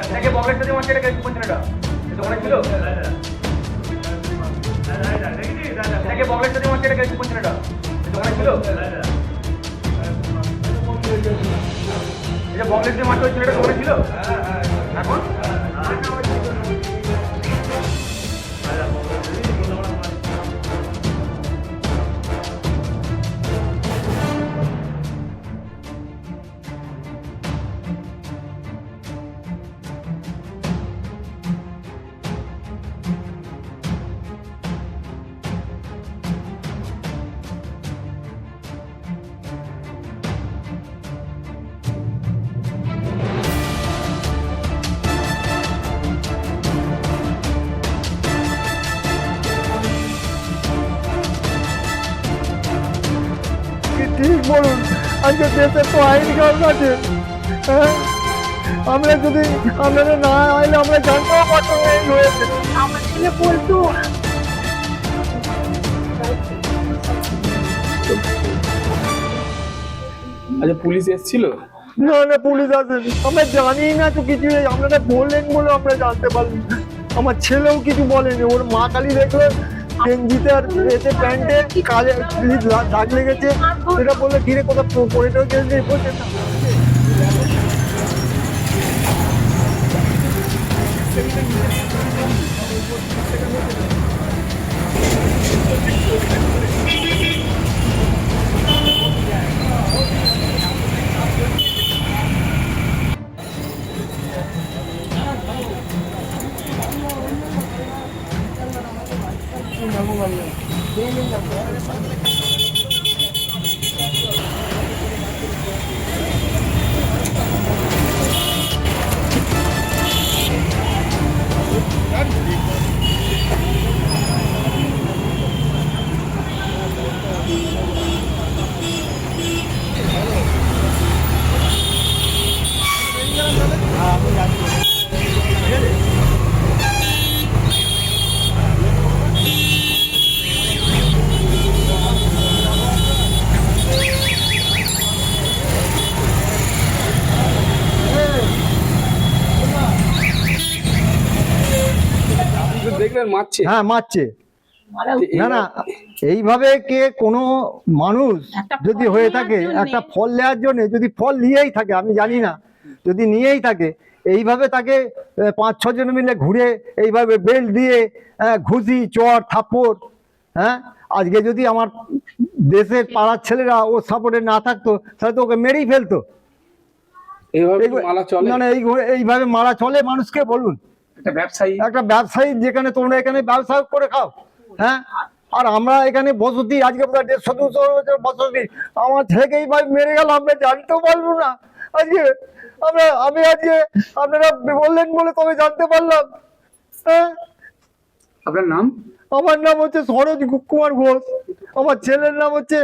এটাকে পকেট দিয়ে মারছে কোন ছেলেটা দোকানে ছিল? এটাকে পকেট দিয়ে মারছে ছেলেটা দোকানে ছিল? এটা পকেট ছিল? এখন? বলুন আজকে দেশে তো আইন কাজ আছে হ্যাঁ? আমরা যদি আপনারা না আইলে আমরা জানতেও পারতাম না এই হয়েছে আমার ছেলে বলতো আচ্ছা পুলিশ এসেছিল না না পুলিশ আসেনি আমরা জানি না তো কিছু আপনারা বললেন বলে আমরা জানতে পারলাম আমার ছেলেও কিছু বলেনি ওর মা কালী দেখলো গেঞ্জিতে আর এতে প্যান্টে কাজে দাগ লেগেছে। সেটা বললে ঘিরে কোথাও পরে টরে 넘어가면 네명 남겨야 Ah, obrigado. দেখলেন মারছে? হ্যাঁ মারছে। না না এইভাবে কে কোনো মানুষ যদি হয়ে থাকে একটা ফল নেওয়ার জন্য যদি ফল নিয়েই থাকে আমি জানি না যদি নিয়েই থাকে এইভাবে তাকে পাঁচ ছজন মিলে ঘুরে এইভাবে বেল্ট দিয়ে ঘুষি চর থাপ্পড় হ্যাঁ? আজকে যদি আমার দেশের পাড়ার ছেলেরা ও সাপোর্টে না থাকতো তাহলে তো ওকে মেরেই ফেলতো। এইভাবে কি চলে? না না এই এইভাবে মারা চলে মানুষকে বলুন। একটা ব্যবসায়ী। একটা ব্যবসায়ী যেখানে তোমরা এখানে ব্যবসা করে খাও হ্যাঁ? আর আমরা এখানে বসতি আজকে প্রায় দেড়শো দুশো বছর বসতি। আমার থেকে এইভাবে মেরে গেল আমরা জানতেও পারব না। আজকে আমরা আমি আজকে আপনারা বললেন বলে তবে জানতে পারলাম হ্যাঁ? আপনার নাম? আমার নাম হচ্ছে সরোজ কুমার ঘোষ। আমার ছেলের নাম হচ্ছে